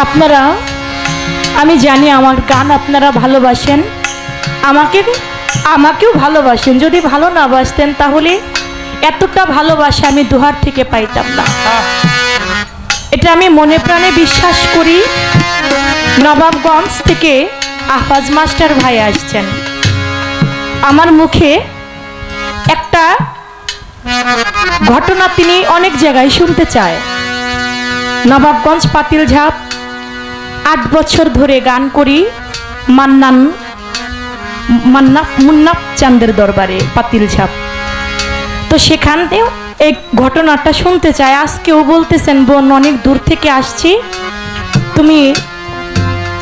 আপনারা, আমি জানি আমার গান আপনারা ভালোবাসেন। আমাকে, আমাকেও ভালোবাসেন। যদি ভালো না বাসতেন তাহলে এতটা ভালোবাসা আমি দুহার থেকে পাইতাম না। এটা আমি মনে প্রাণে বিশ্বাস করি। নবাবগঞ্জ থেকে আহবাজ মাস্টার ভাই আসছেন। আমার মুখে একটা ঘটনা তিনি অনেক জায়গায় শুনতে চায়। নবাবগঞ্জ পাতিল ঝাপ আট বছর ধরে গান করি মান্নান মান্না মুন্নাফ চান্দের দরবারে পাতিল ঝাপ। তো সেখানেও এই ঘটনাটা শুনতে চাই। আজকেও বলতেছেন, বোন, অনেক দূর থেকে আসছি। তুমি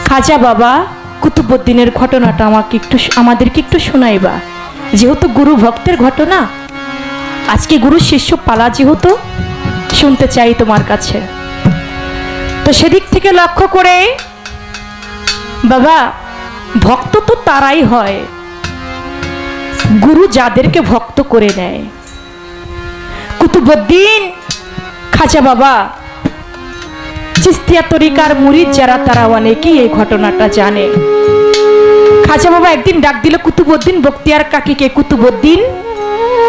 খাজা বাবা কুতুবুদ্দিনের ঘটনাটা আমাকে একটু আমাদেরকে একটু শোনাইবা। যেহেতু গুরু ভক্তের ঘটনা, আজকে গুরু শিষ্য পালা যেহেতু, শুনতে চাই তোমার কাছে। তো সেদিক থেকে লক্ষ্য করে, বাবা, ভক্ত তো তারাই হয়। গুরু যাদেরকে ভক্ত করে নেয়। কুতুবুদ্দিন, খাজা বাবা, চিস্তিয়া তরিকার মুরিদ যারা, তারা অনেকেই এই ঘটনাটা জানে। খাজা বাবা একদিন ডাক দিল, কুতুবুদ্দিন, বক্তিয়ার কাকিকে, কুতুবুদ্দিন,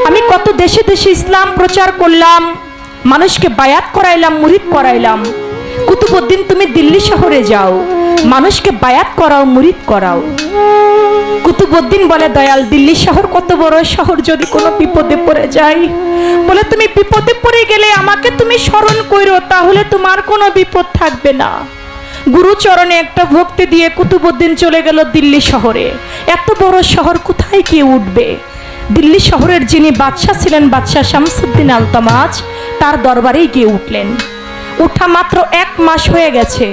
আমি কত দেশে দেশে ইসলাম প্রচার করলাম, মানুষকে বায়াত করাইলাম, মুরিদ করাইলাম। কুতুবুদ্দিন তুমি দিল্লি শহরে যাও। মানুষকে বায়াত করাও, মুরিদ করাও। কুতুবুদ্দিন বলে, দয়াল, দিল্লি শহর কত বড় শহর যদি কোনো বিপদে পড়ে যাই বলে, তুমি বিপদে পড়ে গেলে আমাকে তুমি স্মরণ করো তাহলে তোমার কোনো বিপদ থাকবে না। গুরুচরণে একটা ভক্তি দিয়ে কুতুবুদ্দিন চলে গেল দিল্লি শহরে। এত বড় শহর কোথায় গিয়ে উঠবে? দিল্লি শহরের যিনি বাদশাহ ছিলেন, বাদশাহ শামসুদ্দিন আলতামাজ, তার দরবারেই গিয়ে উঠলেন। উঠা মাত্র এক মাস হয়ে গেছে।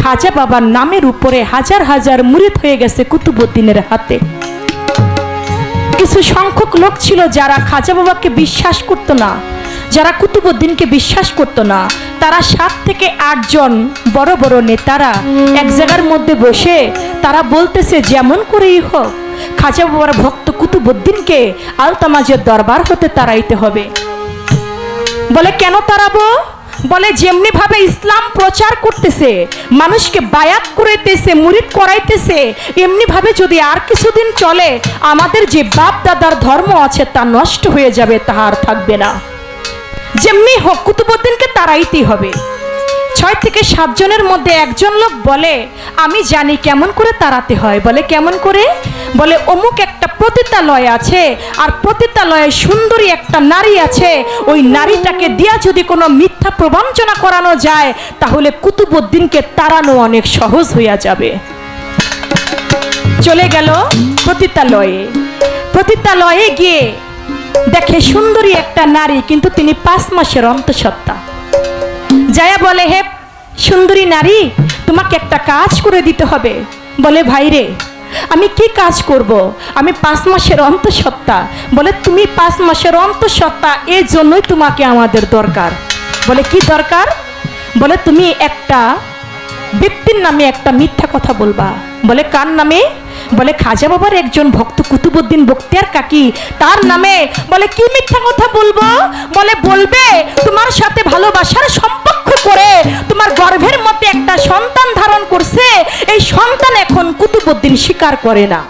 খাজা বাবার নামের উপরে হাজার হাজার মুরিদ হয়ে গেছে কুতুবুদ্দিনের হাতে। কিছু সংখ্যক লোক ছিল যারা খাজা বাবাকে বিশ্বাস করত না, যারা কুতুবুদ্দিনকে বিশ্বাস করত না। তারা সাত থেকে আটজন বড় বড় নেতারা এক জায়গার মধ্যে বসে তারা বলতেছে, যেমন করেই হোক, খাজা বাবার ভক্ত কুতুবুদ্দিনকে আলতামাজের দরবার হতে তাড়াইতে হবে। বলে, কেন তাড়াবো বলে, যেমনি ভাবে ইসলাম প্রচার করতেছে, মানুষকে বায়াত করাইতেছে, মুরিদ করাইতেছে, এমনি ভাবে যদি আর কিছুদিন চলে, আমাদের যে বাপ দাদার ধর্ম আছে তা নষ্ট হয়ে যাবে, তাহার থাকবে না। যেমনি হক কুতুবুদ্দিনকে তাড়াইতেই হবে। ছয় থেকে সাতজনের মধ্যে একজন লোক বলে, আমি জানি কেমন করে তাড়াতে হয়। বলে, কেমন করে? বলে, অমুক একটা পতিতালয় আছে, আর পতিতালয়ে সুন্দরী একটা নারী আছে। ওই নারীটাকে দিয়া যদি কোনো মিথ্যা প্রবঞ্চনা করানো যায়, তাহলে কুতুবুদ্দিনকে তাড়ানো অনেক সহজ হইয়া যাবে। চলে গেল পতিতালয়ে। পতিতালয়ে গিয়ে দেখে সুন্দরী একটা নারী, কিন্তু তিনি পাঁচ মাসের অন্তঃসত্ত্বা। জায়া বলে, হে সুন্দরী নারী, তোমাকে একটা কাজ করে দিতে হবে। বলে, ভাই রে, আমি কি কাজ করব? আমি পাঁচ মাসের অন্তঃসত্ত্বা। বলে, তুমি পাঁচ মাসের অন্তঃসত্ত্বা এই জন্যই তোমাকে আমাদের দরকার। বলে, কি দরকার? বলে, তুমি একটা ব্যক্তির নামে একটা মিথ্যা কথা বলবা। বলে, কার নামে? বলে, খাজা বাবার একজন ভক্ত কুতুবুদ্দিন বক্তিয়ার কাকি, তার নামে বলে, কি মিথ্যা কথা বলব? বলে, বলবে, তোমার সাথে ভালোবাসার সম্পর্ক করে তোমার গর্ভের মধ্যে একটা সন্তান ধারণ করছে, এই সন্তান এখন কুতুবুদ্দিন স্বীকার করে না।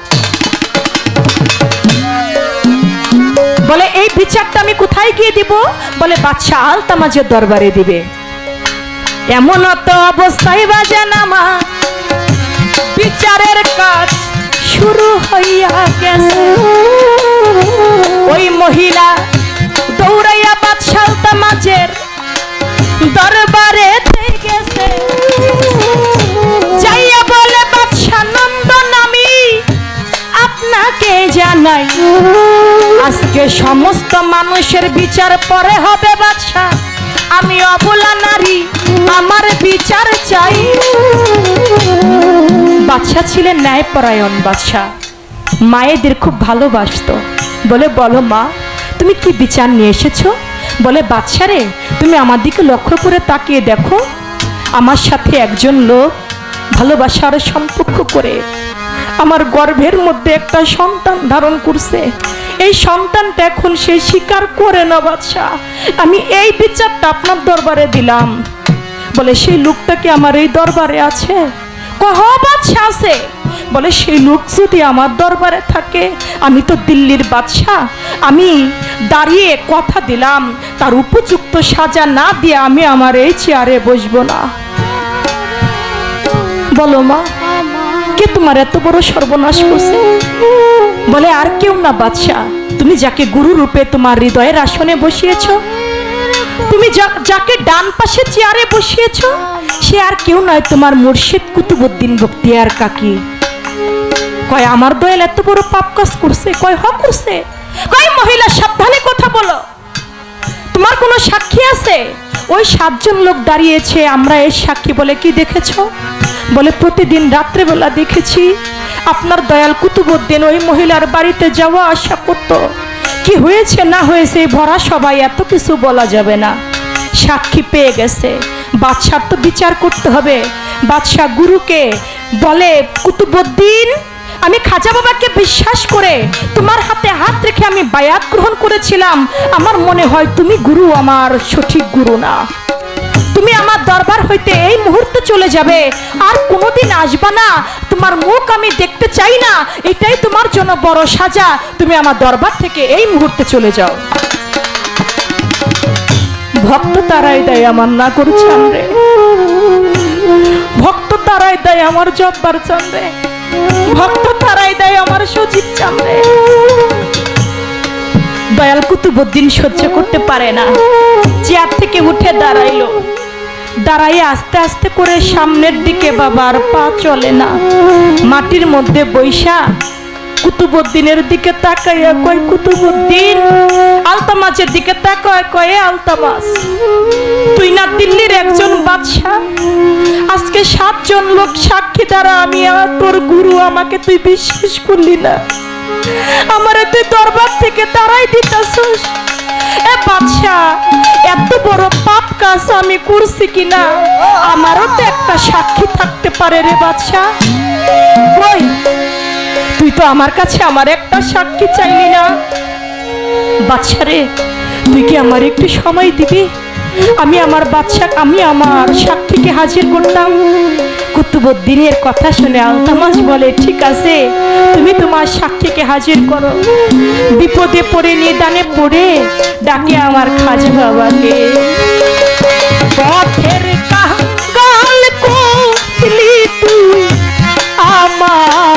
বলে, এই বিচারটা আমি কোথায় গিয়ে দিব? বলে, বাদশাহ আলতামাজের দরবারে দিবে। এমন তো অবস্থায় বাজান আমার বিচারের কাজ শুরু হইয়া গেছে। ওই মহিলা দৌড়াইয়া বাদশাহ তামাজের দরবারে গেছে। যাইয়া বলে বাদশাহ নন্দন, আমি আপনাকে জানাই। আজকে সমস্ত মানুষের বিচার পরে হবে বাদশাহ আমি অবলা নারী, আমার বিচার চাই। বাচ্চা ছিলেন ন্যায়পরায়ণ বাদশাহ মায়েদের খুব ভালোবাসতো। বলে, বলো মা, তুমি কি বিচার নিয়ে এসেছ? বলে বাচ্চা রে, তুমি আমার দিকে লক্ষ্য করে তাকিয়ে দেখো। আমার সাথে একজন লোক ভালোবাসার সম্পর্ক করে। আমার গর্ভের মধ্যে একটা সন্তান ধারণ করছে। এই সন্তানটা এখন সে স্বীকার করে না বাদশাহ আমি এই বিচারটা আপনার দরবারে দিলাম। বলে, সেই লোকটা কি আমার এই দরবারে আছে? বাদশাহ আছে। বলে, সেই লোক যদি আমার দরবারে থাকে, আমি তো দিল্লির বাদশাহ আমি দাঁড়িয়ে কথা দিলাম, তার উপযুক্ত সাজা না দিয়ে আমি আমার এই চেয়ারে বসবো না। বলো মা। কে তোমার এত বড় সর্বনাশ করছে? বলে, আর কেউ না বাদশাহ। তুমি যাকে গুরু রূপে তোমার হৃদয়ের আসনে বসিয়েছ, তুমি যাকে ডান পাশে চেয়ারে বসিয়েছ, সে আর কেউ নয় তোমার মুর্শিদ কুতুবুদ্দিন বক্তিয়ার কাকি। কয়, আমার দয়াল এত বড় পাপ কাজ করছে? কয়, হ, করছে। কয়, মহিলা, সাবধানে কথা বলো। তোমার কোনো সাক্ষী আছে? ওই সাতজন লোক দাঁড়িয়েছে, আমরা এর সাক্ষী বলে কি দেখেছ? বলে, প্রতিদিন রাত্রেবেলা দেখেছি, আপনার দয়াল কুতুবুদ্দিন ওই মহিলার বাড়িতে যাওয়া আসা করতো। কি হয়েছে না হয়েছে ভরা সবাই এত কিছু বলা যাবে না। সাক্ষী পেয়ে গেছে। বাদশার তো বিচার করতে হবে। বাদশাহ গুরুকে বলে কুতুবুদ্দিন আমি খাজা বাবাকে বিশ্বাস করে তোমার হাতে আমি বায়াত গ্রহণ করেছিলাম, আমার মনে হয় তুমি গুরু আমার, সঠিক গুরু না। তুমি আমার দরবার হইতে এই মুহূর্তে চলে যাবে, আর কোনোদিন আসবা না। তোমার মুখ আমি দেখতে চাই না, এটাই তোমার জন্য বড় সাজা। তুমি আমার দরবার থেকে এই মুহূর্তে চলে যাও। ভক্ত তারাই দেয় আমার না করছান রে ভক্ত তারাই দেয় আমার জব্বার চান্দে। ভক্ত তারাই দেয় আমার সচিব চান্দে। দয়াল কুতুবুদ্দিন সহ্য করতে পারে না। চেয়ার থেকে উঠে দাঁড়াইলো। দাঁড়াই আস্তে আস্তে করে সামনের দিকে বাবার পা চলে না। মাটির মধ্যে বৈশা কুতুবুদ্দিনের দিকে তাকাইয়া কয়, কুতুবুদ্দিন আলতামাজের দিকে তাকায় কয়ে আলতামাজ তুই না দিল্লির একজন বাদশাহ? আজকে সাতজন লোক সাক্ষী দ্বারা আমি আর তোর গুরু আমাকে তুই বিশ্বাস করলি না। আমারে তুই দরবার থেকে তারাই দিতাছস। এ বাদশা এত বড় পাপ কাজ আমি করছি কিনা? আমারও তো একটা সাক্ষী থাকতে পারে রে বাদশা কই? তুই তো আমার কাছে আমার একটা সাক্ষী চাইলি না। বাচ্চা রে, তুই কি আমার একটু সময় দিবি? আমি আমার বাচ্চা আমি আমার সাক্ষীকে হাজির করতাম। কুতুবুদ্দিনের কথা শুনে আলতামাস বলে, ঠিক আছে, তুমি তোমার সাক্ষীকে হাজির করো। বিপদে পড়ে, নিদানে পড়ে, ডাকে আমার খাজা বাবাকে। পথের কাল তুই, আমার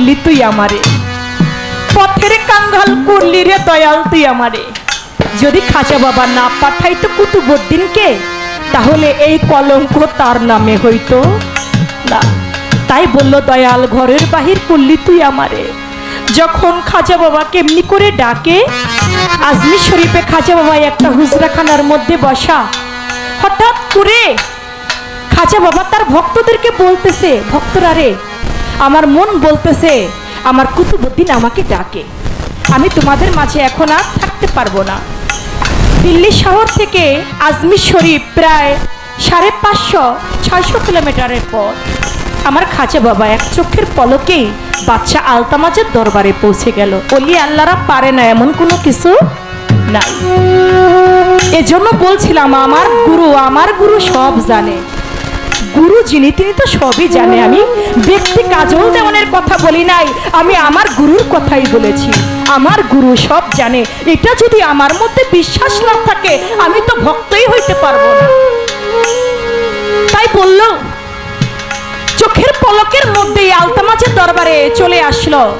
করলি তুই আমারে। পথের কাঙ্গাল করলি রে দয়াল তুই আমারে। যদি খাজা বাবা না পাঠাইতো কুতুবুদ্দিনকে, তাহলে এই কলঙ্ক তার নামে হইতো। না, তাই বলল, দয়াল ঘরের বাহির করলি তুই আমারে। যখন খাজা বাবা কেমনি করে ডাকে আজমির শরীফে খাজা বাবা একটা হুজরাখানার মধ্যে বসা। হঠাৎ করে খাজা বাবা তার ভক্তদেরকে বলতেছে, ভক্তরা রে আমার মন বলতেছে, আমার কুতুবুদ্দিন আমাকে ডাকে। আমি তোমাদের মাঝে এখন আর থাকতে পারব না। দিল্লি শহর থেকে আজমির শরীফ প্রায় সাড়ে পাঁচশো, ছয়শো কিলোমিটারের পর আমার খাজা বাবা এক চোখের পলকেই বাচ্চা আলতামাজের দরবারে পৌঁছে গেল। অলি আল্লাহরা পারে না এমন কোনো কিছু নাই। এজন্য বলছিলাম, আমার গুরু আমার গুরু সব জানে। গুরু যিনি, তিনি তো সবই জানে। আমি ব্যক্তি কাজল দেওয়ানের কথা বলি নাই। আমি আমার গুরুর কথাই বলেছি। আমার গুরু সব জানে। এটা যদি আমার মধ্যে বিশ্বাস না থাকে, আমি তো ভক্তই হইতে পারব না। তাই বলল, চোখের পলকের মধ্যে আলতামাজের দরবারে চলে আসলো।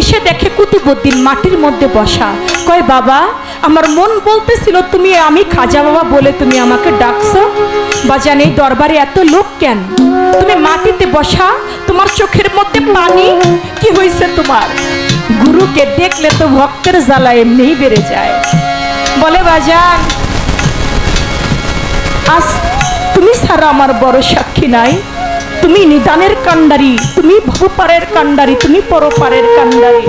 এসে দেখে কুতুবুদ্দিন মাটির মধ্যে বসা। কয়, বাবা, আমার মন বলতেছিল তুমি আমি খাজা বাবা বলে তুমি আমাকে ডাকছো। বাজান, এই দরবারে এত লোক কেন? তুমি মাটিতে বসা, তোমার চোখের মধ্যে পানি? কি হয়েছে তোমার? গুরুকে দেখলে তো ভক্তের জ্বালা এমনিই বেড়ে যায়। বলে, বাজান, আজ তুমি ছাড়া আমার বড় সাক্ষী নাই। তুমি নিদানের কান্ডারি তুমি ভূপারের কান্ডারি তুমি পরপারের কান্ডারি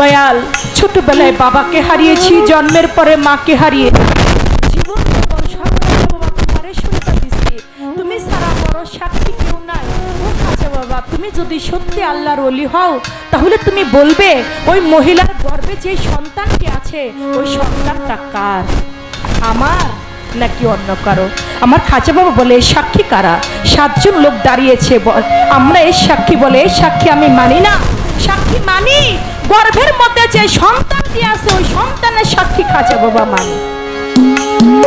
দয়াল, ছোটবেলায় বাবাকে হারিয়েছি, জন্মের পরে মাকে হারিয়ে। তুমি বড় বাবা, তুমি যদি সত্যি আল্লাহর অলি হও, তাহলে তুমি বলবে, ওই মহিলার গর্ভে যে সন্তানটি আছে, ওই সন্তানটা কার? আমার নাকি অন্য কারও? আমার খাঁচা বাবা বলে সাক্ষী কারা? সাতজন লোক দাঁড়িয়েছে আমরা এই সাক্ষী বলে "এই সাক্ষী আমি মানি না। সাক্ষী মানি? গর্ভের মধ্যে যে সন্তানটি আছে, ওই সন্তানের সাক্ষী খাঁচা বাবা মানি।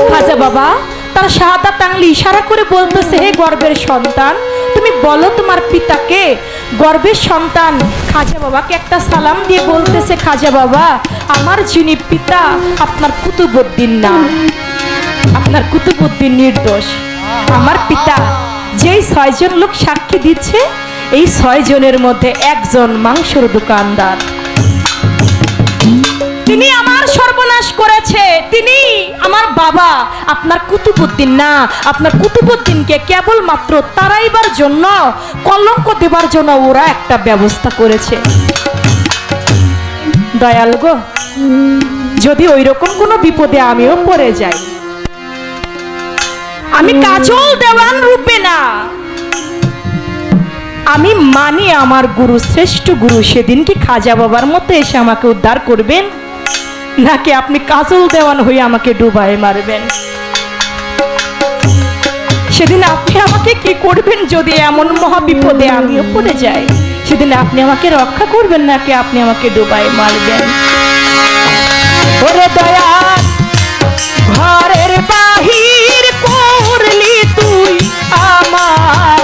খাজা বাবা, তার শাহাদা টাংলি ইশারা করে বলতেছে, হে গর্বের সন্তান, তুমি বলো তোমার পিতাকে গর্বের সন্তান খাজা বাবাকে একটা সালাম দিয়ে বলতেছে, খাজা বাবা, আমার যিনি পিতা, আপনার কুতুবুদ্দিন না আপনার কুতুবুদ্দিন নির্দোষ। আমার পিতা যেই ছয়জন লোক সাক্ষী দিচ্ছে, এই ছয় জনের মধ্যে একজন মাংসর দোকানদার। তিনি আমার সর্বনাশ করেছে। তিনি আমার বাবা। আপনার কুতুবুদ্দিন না। আপনার কুতুবুদ্দিনকে কেবলমাত্র তারাইবার জন্য, কলঙ্ক দেবার জন্য ওরা একটা ব্যবস্থা করেছে। দয়াল গো, যদি ওই রকম কোনো বিপদে আমিও পড়ে যাই। আমি কাজল দেওয়ান রূপে না। আমি মানি আমার গুরু, শ্রেষ্ঠ গুরু, সেদিন কি খাজা বাবার মতো এসে আমাকে উদ্ধার করবেন? নাকি আপনি কাজল দেওয়ান হয়ে আমাকে ডুবায় মারবেন? সেদিন আপনি আমাকে কি করবেন যদি এমন মহা বিপদে আমিও পড়ে যাই? সেদিন আপনি আমাকে রক্ষা করবেন নাকি আপনি আমাকে ডুবায় মারবেন? ওরে দয়াল, ঘরের বাহির করলি তুই আমার